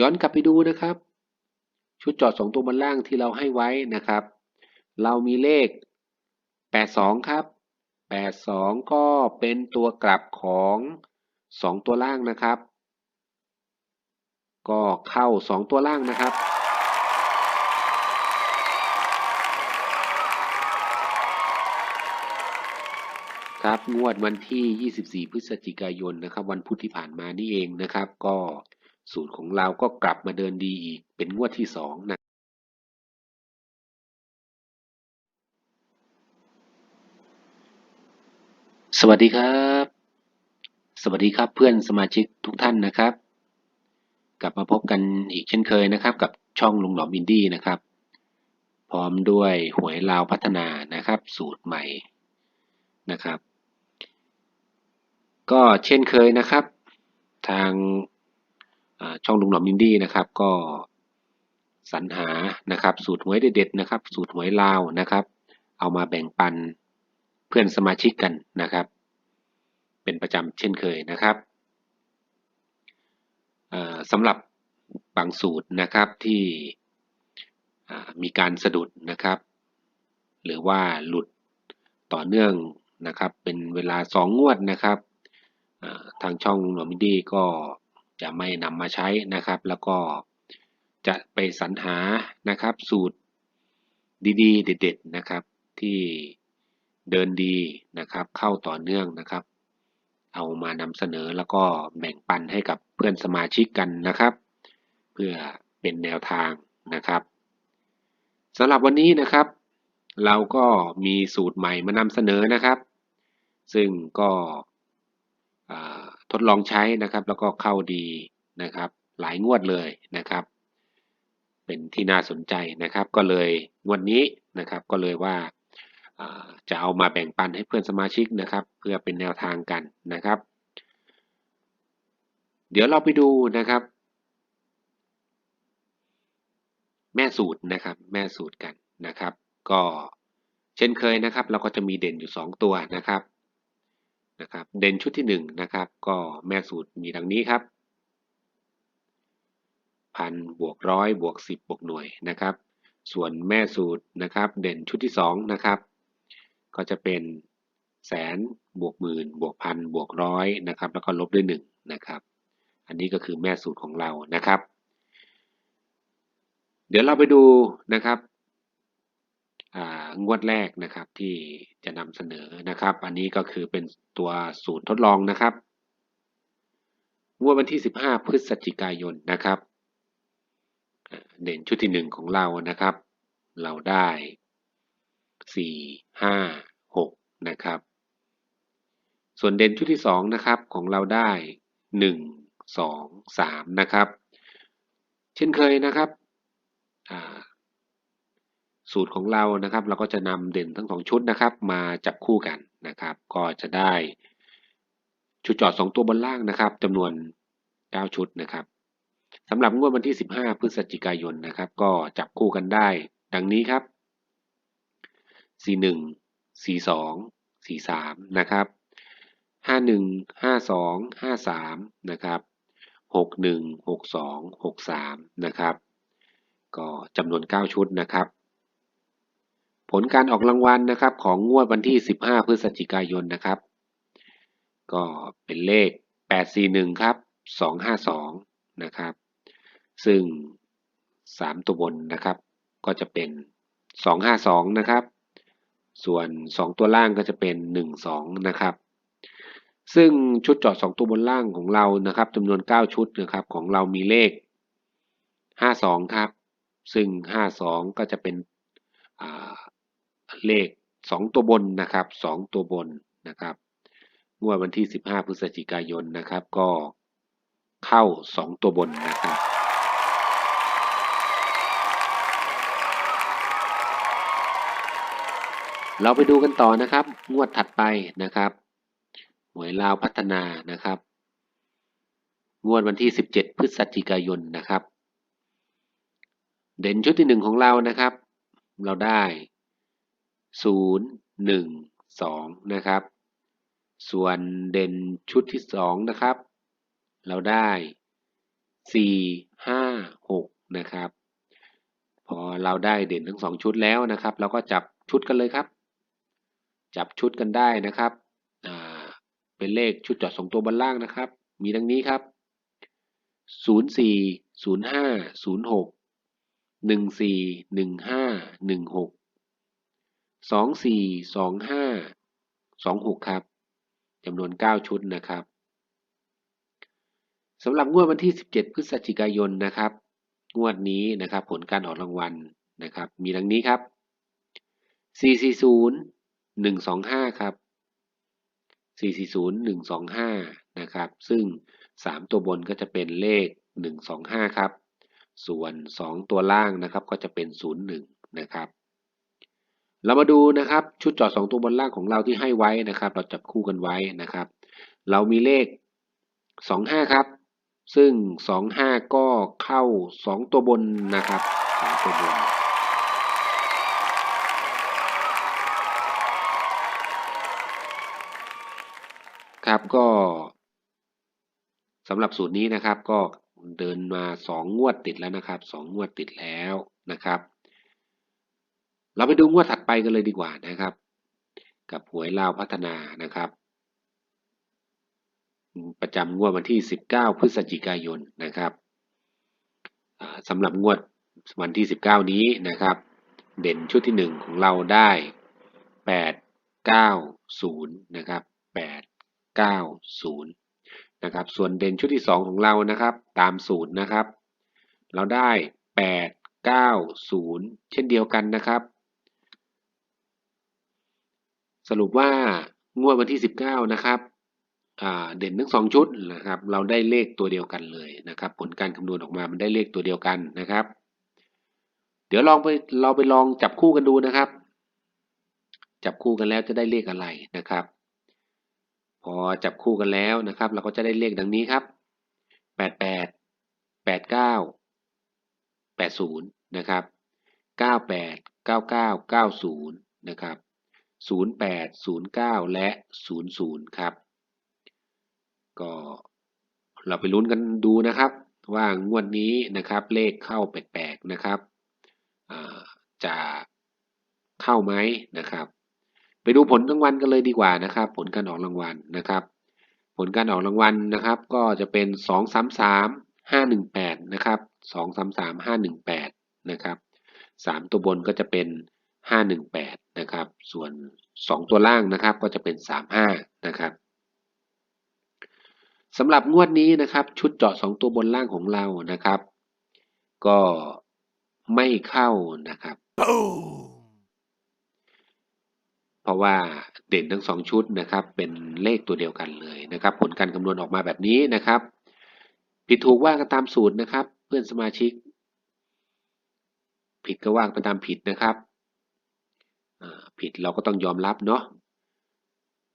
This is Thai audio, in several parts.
ย้อนกลับไปดูนะครับ ชุดจอดสองตัวบนล่างที่เราให้ไว้นะครับ เรามีเลข 82 ครับ 82 ก็เป็นตัวกลับของ 2 ตัวล่างนะครับ ก็เข้า 2 ตัวล่างนะครับครับงวดวันที่ 24 พฤศจิกายนนะครับ วันพุธที่ผ่านมานี่เองนะครับ ก็ สูตรของเราก็กลับมาเดินดีอีก เป็นงวดที่2นะสวัสดีครับ สวัสดีครับเพื่อนสมาชิกทุกท่านนะครับ กลับมาพบกันอีกเช่นเคยนะครับ กับช่องลุงหลอมอินดี้นะครับ พร้อมด้วยหวยลาวพัฒนานะครับ สูตรใหม่นะครับ ก็เช่นเคยนะครับ ทาง ช่องลุงหลอมอินดี้นะครับ ก็สรรหานะครับ สูตรหวยเด็ดๆนะครับ สูตรหวยลาวนะครับ เอามาแบ่งปันเพื่อนสมาชิกกันนะครับ เป็นประจำเช่นเคยนะครับสำหรับบางสูตรนะครับที่มีการสะดุดนะครับ หรือว่าหลุดต่อเนื่องนะครับ เป็นเวลาสองงวดนะครับทางช่องหนอมิดี้ก็ จะไม่นำมาใช้นะครับ แล้วก็จะไปสรรหานะครับสูตรดีๆ เด็ดๆนะครับ ที่เดินดีนะครับ เข้าต่อเนื่องนะครับ เอามานำเสนอแล้วก็แบ่งปันให้กับเพื่อนสมาชิกกันนะครับ เพื่อเป็นแนวทางนะครับสำหรับวันนี้นะครับ เราก็มีสูตรใหม่มานำเสนอนะครับ ซึ่งก็ ทดลองใช้นะครับ แล้วก็เข้าดีนะครับ หลายงวดเลยนะครับ เป็นที่น่าสนใจนะครับ ก็เลยงวดนี้นะครับ ก็เลยว่าจะเอามาแบ่งปันให้เพื่อนสมาชิกนะครับ เพื่อเป็นแนวทางกันนะครับ เดี๋ยวเราไปดูนะครับ แม่สูตรนะครับ แม่สูตรกันนะครับ ก็เช่นเคยนะครับ เราก็จะมีเด่นอยู่ 2 ตัวนะครับ นะครับ เด่นชุดที่1นะครับ ก็แม่สูตรมีดังนี้ครับพันบวกร้อยบวก10บวกหน่วยนะครับ ส่วนแม่สูตรนะครับ เด่นชุดที่2นะครับ ก็จะเป็นแสนบวกหมื่นบวกพันบวกร้อยนะครับ แล้วก็ลบด้วย1นะครับ อันนี้ก็คือแม่สูตรของเรานะครับ เดี๋ยวเราไปดูนะครับ งวดแรกนะครับที่จะนำเสนอนะครับ อันนี้ก็คือเป็นตัวสูตรทดลองนะครับ งวดวันที่ 15 พฤศจิกายนนะครับเด่นชุดที่ 1 ของเรานะครับ เราได้ 4 5 6 นะครับ ส่วนเด่นชุดที่ 2 นะครับของเราได้ 1 2 3 นะครับ เช่นเคยนะครับ สูตรของเรานะครับ เราก็จะนำเด่นทั้งสองชุดนะครับ มาจับคู่กันนะครับ ก็จะได้ชุดจอด 2 ตัวบนล่างนะครับจำนวน 9 ชุดนะครับสำหรับงวดวันที่ 15 พฤศจิกายนนะครับ ก็จับคู่กันได้ ดังนี้ครับ 41 42 43 นะครับ 51 52 53 นะครับ 61 62 63 นะครับ ก็จำนวน 9 ชุดนะครับ ผลการออกรางวัลนะครับของงวดวันที่ 15 พฤศจิกายนนะครับ ก็เป็นเลข 841 ครับ 252 นะครับ ซึ่ง 3 ตัวบนนะครับ ก็จะเป็น 252 นะครับ ส่วน 2 ตัวล่างก็จะเป็น 12 นะครับซึ่งชุดจาะ2ตัวบนล่างของเรานะครับจำนวน 9 ชุดนะครับของเรามีเลข 52 ครับ ซึ่ง 52 ก็จะเป็น เลข 2 ตัวบนนะครับ 2 ตัวบนนะครับงวดวันที่ 15 พฤศจิกายนนะครับ ก็เข้า 2 ตัวบนนะครับ เราไปดูกันต่อนะครับ งวดถัดไปนะครับหวยลาวพัฒนานะครับ งวดวันที่ 17 พฤศจิกายนนะครับ เด่นชุดที่หนึ่งของเรานะครับ เราได้ 0 1 2 นะครับ ส่วนเด่นชุดที่ 2 นะครับ เราได้ 4 5 6 นะครับ พอเราได้เด่นทั้ง 2 ชุดแล้วนะครับ เราก็จับชุดกันเลยครับ จับชุดกันได้นะครับเป็นเลขชุดจอดสองตัวบนล่างนะครับ มีดังนี้ครับ 04 05 06 14 15 16 สองสี่สองห้าสองหกครับจำนวนเก้าชุดนะครับสำหรับงวดวันที่ 17 พฤศจิกายนนะครับ งวดนี้นะครับ ผลการออกรางวัลนะครับ มีดังนี้ครับ 440 125 ครับ 440 125 นะครับ ซึ่ง 3 ตัวบนก็จะเป็นเลข 125 ครับ ส่วน 2 ตัวล่างนะครับ ก็จะเป็น 01 นะครับ เรามาดูนะครับชุดจอด 2 ตัวบนล่างของเราที่ให้ไว้นะครับ เราจับคู่กันไว้นะครับ เรามีเลข 25 ครับ ซึ่ง 25 ก็เข้า 2 ตัวบนนะครับ2ตัวบนครับก็สำหรับสูตรนี้นะครับก็เดินมา 2 งวดติดแล้วนะครับ 2 งวดติดแล้วนะครับ เราไปดูงวดถัดไปกันเลยดีกว่านะครับ กับหวยลาวพัฒนานะครับ ประจำงวดวันที่ 19 พฤศจิกายนนะครับสำหรับงวดวันที่ 19 นี้นะครับ เด่นชุดที่ 1 ของเราได้ 8 9 0นะครับ8 9 0นะครับ ส่วนเด่นชุดที่ 2 ของเรานะครับ ตามสูตรนะครับ เราได้ 8 9 0 เช่นเดียวกันนะครับ ส รุปว่างวดวันที่ 19 นะครับเด่นทั้งสองชุดนะครับ เราได้เลขตัวเดียวกันเลยนะครับ ผลการคำนวณออกมามันได้เลขตัวเดียวกันนะครับ เดี๋ยวลองไปเราไปลองจับคู่กันดูนะครับ จับคู่กันแล้วจะได้เลขอะไรนะครับ พอจับคู่กันแล้วนะครับ เราก็จะได้เลขดังนี้ครับ 88 89 80 นะครับ 98 99 90 นะครับ 08 09 และ 00 ครับ ก็เราไปลุ้นกันดูนะครับ ว่างวดนี้นะครับเลขเข้าแปลกๆนะครับจะเข้าไหมนะครับ ไปดูผลรางวัลกันเลยดีกว่านะครับ ผลการออกรางวัลนะครับ ผลการออกรางวัลนะครับ ก็จะเป็น 2 3 3 5 1 8 นะครับ 2 3 3 5 1 8 นะครับ 3 ตัวบนก็จะเป็น 5 1 8 นะครับ ส่วน 2 ตัวล่างนะครับก็จะเป็น 3 5 นะครับสำหรับงวดนี้นะครับ ชุดเจาะ 2 ตัวบนล่างของเรานะครับ ก็ไม่เข้านะครับ เพราะว่าเด่นทั้งสองชุดนะครับ เป็นเลขตัวเดียวกันเลยนะครับ ผลการคำนวณออกมาแบบนี้นะครับ ผิดถูกว่ากันตามสูตรนะครับ เพื่อนสมาชิก ผิดก็ว่าไปตามผิดนะครับ ผิดเราก็ต้องยอมรับเนาะ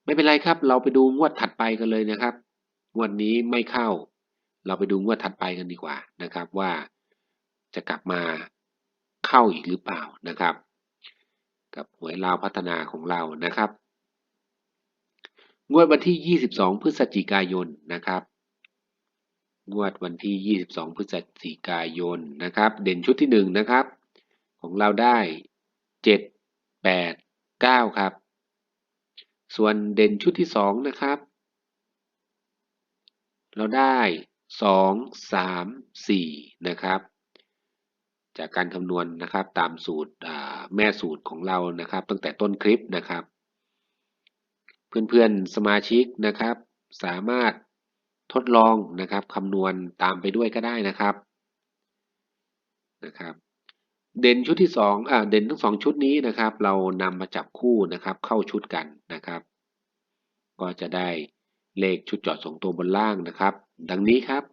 ไม่เป็นไรครับ เราไปดูงวดถัดไปกันเลยนะครับ งวดนี้ไม่เข้า เราไปดูงวดถัดไปกันดีกว่านะครับ ว่าจะกลับมาเข้าอีกหรือเปล่านะครับ กับหวยลาวพัฒนาของเรานะครับงวดวันที่ 22 พฤศจิกายนนะครับ งวดวันที่ 22 พฤศจิกายนนะครับ เด่นชุดที่ 1 นะครับ ของเราได้ 7 8 9 ครับ ส่วนเด่นชุดที่ 2 นะครับ เราได้ 2 3 4 นะครับ จากการคำนวณนะครับตามสูตรแม่สูตรของเรานะครับ ตั้งแต่ต้นคลิปนะครับ เพื่อนๆสมาชิกนะครับ สามารถทดลองนะครับคำนวณตามไปด้วยก็ได้นะครับนะครับ เด่นชุดที่สองอ่าเด่นทั้งสองชุดนี้นะครับ เรานำมาจับคู่นะครับ เข้าชุดกันนะครับ ก็จะได้เลขชุดจอดสองตัวบนล่างนะครับ ดังนี้ครับ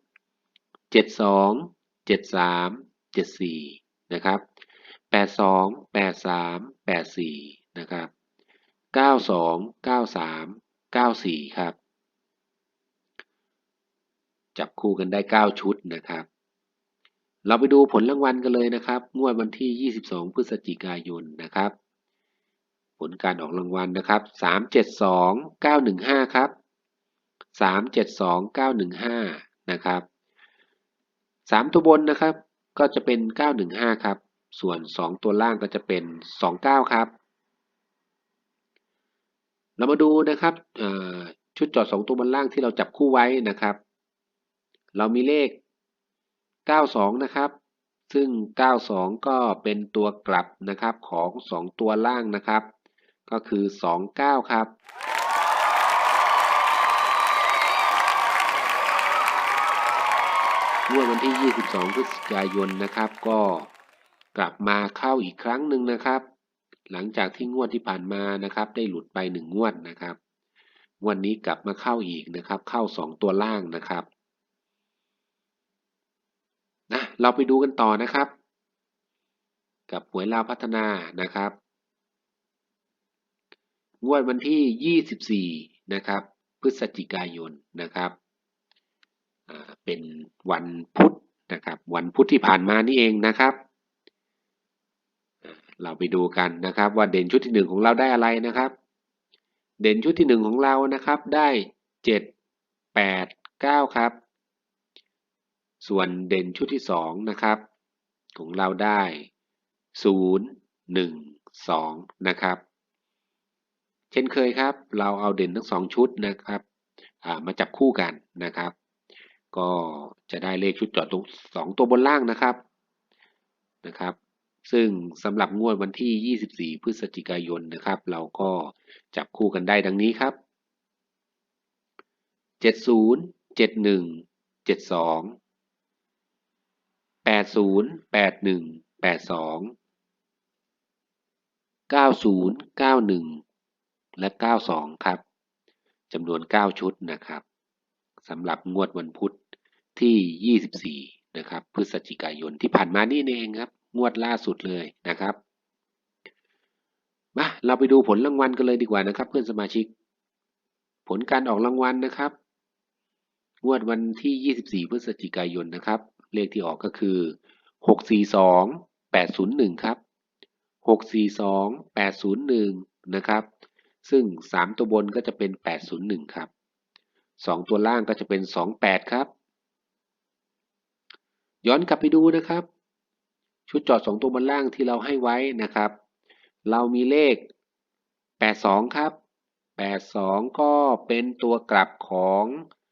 72 73 74 นะครับ 82 83 84 นะครับ 92 93 94 ครับ จับคู่กันได้ 9 ชุดนะครับ เราไปดูผลรางวัลกันเลยนะครับ งวดวันที่ 22 พฤศจิกายนนะครับ ผลการออกรางวัลนะครับ 372 915 ครับ 372 915 นะครับสามตัวบนนะครับ ก็จะเป็นเก้าหนึ่งห้าครับ ส่วนสองตัวล่างก็จะเป็นสองเก้าครับ เรามาดูนะครับชุดจอดสองตัวบนล่างที่เราจับคู่ไว้นะครับ เรามีเลข 92 นะครับ ซึ่ง 92 ก็เป็นตัวกลับนะครับของ 2 ตัวล่างนะครับ ก็คือ 29 ครับงวดวันที่ 22 พฤศจิกายนนะครับ ก็กลับมาเข้าอีกครั้งหนึ่งนะครับ หลังจากที่งวดที่ผ่านมานะครับ ได้หลุดไป 1 งวดนะครับ วันนี้กลับมาเข้าอีกนะครับ เข้า 2 ตัวล่างนะครับ นะ เราไปดูกันต่อนะครับ กับหวยลาวพัฒนานะครับ งวดวันที่ 24 นะครับ พฤศจิกายนนะครับ เป็นวันพุธนะครับ วันพุธที่ผ่านมานี่เองนะครับ เราไปดูกันนะครับ ว่าเด่นชุดที่หนึ่งของเราได้อะไรนะครับ เด่นชุดที่หนึ่งของเรานะครับได้ 7 8 9 ครับ ส่วนเด่นชุดที่สองนะครับ ของเราได้0 1 2นะครับ เช่นเคยครับ เราเอาเด่นทั้งสองชุดนะครับามาจับคู่กันนะครับ ก็จะได้เลขชุดจอดตรงสองตัวบนล่างนะครับนะครับ ซึ่งสำหรับงวดวันที่ 24 พฤศจิกายนนะครับ เราก็จับคู่กันได้ดังนี้ครับ 70 71 72 แปดศูนย์แปดหนึ่งแปดสองเก้าศูนย์เก้าหนึ่งและเก้าสองครับจำนวนเก้าชุดนะครับสำหรับงวดวันพุธที่ยี่สิบี่นะครับ พฤศจิกายนที่ผ่านมานี่เองครับ งวดล่าสุดเลยนะครับมาเราไปดูผลรางวัลกันเลยดีกว่านะครับ เพื่อนสมาชิก ผลการออกรางวัลนะครับ งวดวันที่ 24 พฤศจิกายนนะครับ เลขที่ออกก็คือ 642 801 ครับ 642 801 นะครับ ซึ่ง 3 ตัวบนก็จะเป็น 801 ครับ 2 ตัวล่างก็จะเป็น 28 ครับ ย้อนกลับไปดูนะครับ ชุดจอด 2 ตัวบนล่างที่เราให้ไว้นะครับ เรามีเลข 82 ครับ 82 ก็เป็นตัวกลับของ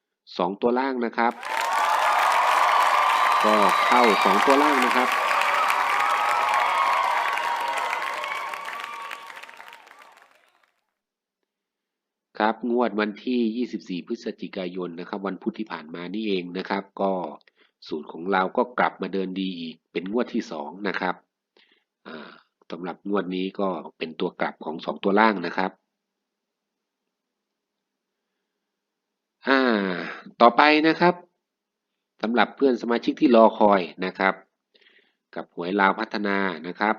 2 ตัวล่างนะครับ ก็เข้า 2 ตัวล่างนะครับครับงวดวันที่ 24 พฤศจิกายนนะครับ วันพุธที่ผ่านมานี่เองนะครับ ก็สูตรของเราก็กลับมาเดินดีอีกเป็นงวดที่ 2 นะครับสำหรับงวดนี้ก็เป็นตัวกลับของ 2 ตัวล่างนะครับอ่าต่อไปนะครับ สำหรับเพื่อนสมาชิกที่รอคอยนะครับ กับหวยลาวพัฒนานะครับ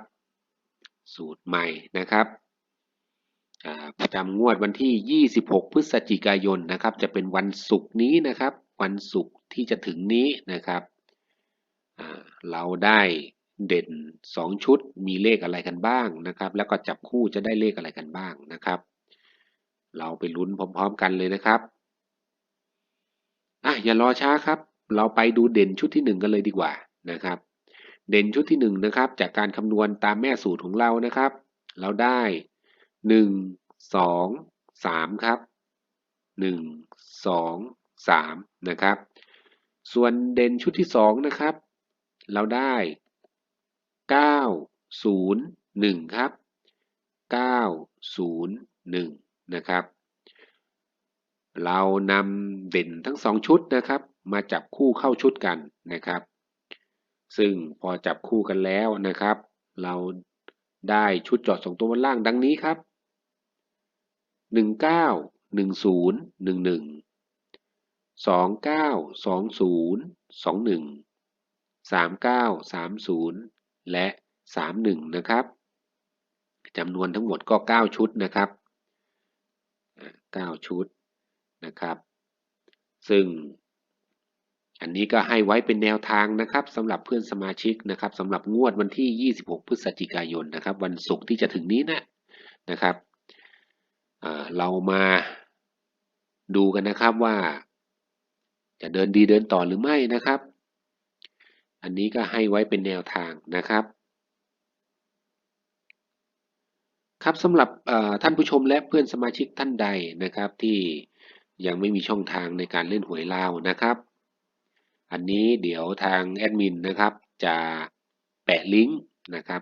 สูตรใหม่นะครับประจำงวดวันที่ 26 พฤศจิกายนนะครับ จะเป็นวันศุกร์นี้นะครับ วันศุกร์ที่จะถึงนี้นะครับเราได้เด่น 2 ชุดมีเลขอะไรกันบ้างนะครับ แล้วก็จับคู่จะได้เลขอะไรกันบ้างนะครับ เราไปลุ้นพร้อมๆกันเลยนะครับอะอย่ารอช้าครับ เราไปดูเด่นชุดที่หนึ่งกันเลยดีกว่านะครับ เด่นชุดที่หนึ่งนะครับ จากการคำนวณตามแม่สูตรของเรานะครับ เราได้หนึ่งสองสามครับหนึ่งสองสามนะครับ ส่วนเด่นชุดที่สองนะครับ เราได้เก้าศูนย์หนึ่งครับเก้าศูนย์หนึ่งนะครับ เรานำ เด่นทั้งสองชุดนะครับ มาจับคู่เข้าชุดกันนะครับ ซึ่งพอจับคู่กันแล้วนะครับ เราได้ชุดจอดสองตัวบนล่างดังนี้ครับหนึ่งเก้าหนึ่งศูนย์หนึ่งหนึ่งสองเก้าสองศูนย์สองหนึ่งสามเก้าสามศูนย์และสามหนึ่งนะครับจำนวนทั้งหมดก็เก้าชุดนะครับเก้าชุดนะครับ ซึ่งอันนี้ก็ให้ไว้เป็นแนวทางนะครับสำหรับเพื่อนสมาชิกนะครับสำหรับงวดวันที่ 26 พฤศจิกายนนะครับ วันศุกร์ที่จะถึงนี้นะนะครับเรามาดูกันนะครับว่า จะเดินดีเดินต่อหรือไม่นะครับ อันนี้ก็ให้ไว้เป็นแนวทางนะครับ ครับสำหรับท่านผู้ชมและเพื่อนสมาชิกท่านใดนะครับที่ ยังไม่มีช่องทางในการเล่นหวยลาวนะครับ อันนี้เดี๋ยวทางแอดมินนะครับจะแปะลิงก์นะครับ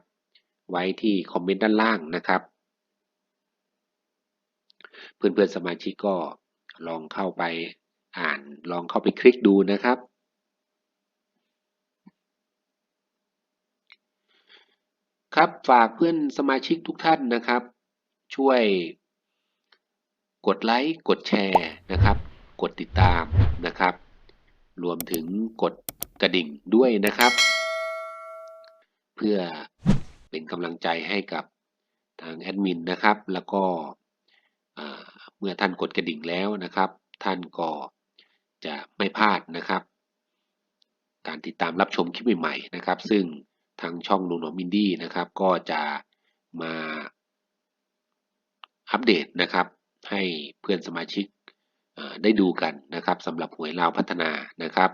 ไว้ที่คอมเมนต์ด้านล่างนะครับ เพื่อนๆสมาชิกก็ลองเข้าไปอ่านลองเข้าไปคลิกดูนะครับ ครับฝากเพื่อนสมาชิกทุกท่านนะครับ ช่วย กดไลค์กดแชร์นะครับ กดติดตามนะครับ รวมถึงกดกระดิ่งด้วยนะครับ เพื่อเป็นกำลังใจให้กับทางแอดมินนะครับ แล้วก็เมื่อท่านกดกระดิ่งแล้วนะครับ ท่านก็จะไม่พลาดนะครับ การติดตามรับชมคลิปใหม่ๆนะครับ ซึ่งทางช่องลุงหนอมอินดี้นะครับ ก็จะมาอัปเดตนะครับ ให้เพื่อนสมาชิกได้ดูกันนะครับสำหรับหวยลาวพัฒนานะครับ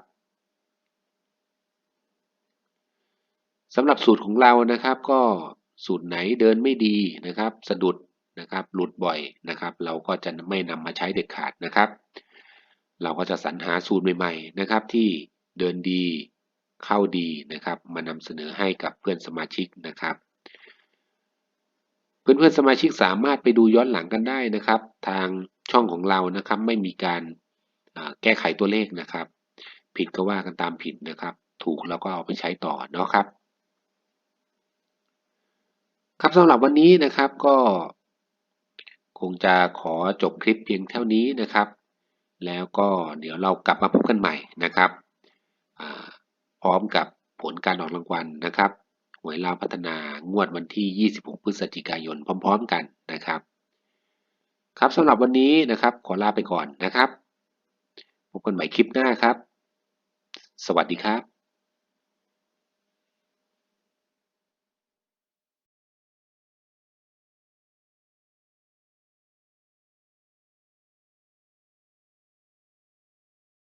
สำหรับสูตรของเรานะครับก็สูตรไหนเดินไม่ดีนะครับ สะดุดนะครับหลุดบ่อยนะครับ เราก็จะไม่นำมาใช้เด็ดขาดนะครับ เราก็จะสรรหาสูตรใหม่ๆนะครับ ที่เดินดีเข้าดีนะครับ มานำเสนอให้กับเพื่อนสมาชิกนะครับ เพื่อนๆสมาชิกสามารถไปดูย้อนหลังกันได้นะครับ ทางช่องของเรานะครับ ไม่มีการแก้ไขตัวเลขนะครับ ผิดก็ว่ากันตามผิดนะครับ ถูกแล้วก็เอาไปใช้ต่อเนาะครับ ครับสำหรับวันนี้นะครับก็ คงจะขอจบคลิปเพียงเท่านี้นะครับ แล้วก็เดี๋ยวเรากลับมาพบกันใหม่นะครับพร้อมกับผลการออกรางวัลนะครับ วยลาวพัฒนางวดวันที่ 26 พฤศจิกายนพร้อม ๆ กันนะครับ ครับสำหรับวันนี้นะครับ ขอลาไปก่อนนะครับ พบกันใหม่คลิปหน้าครับ สวัสดีครับ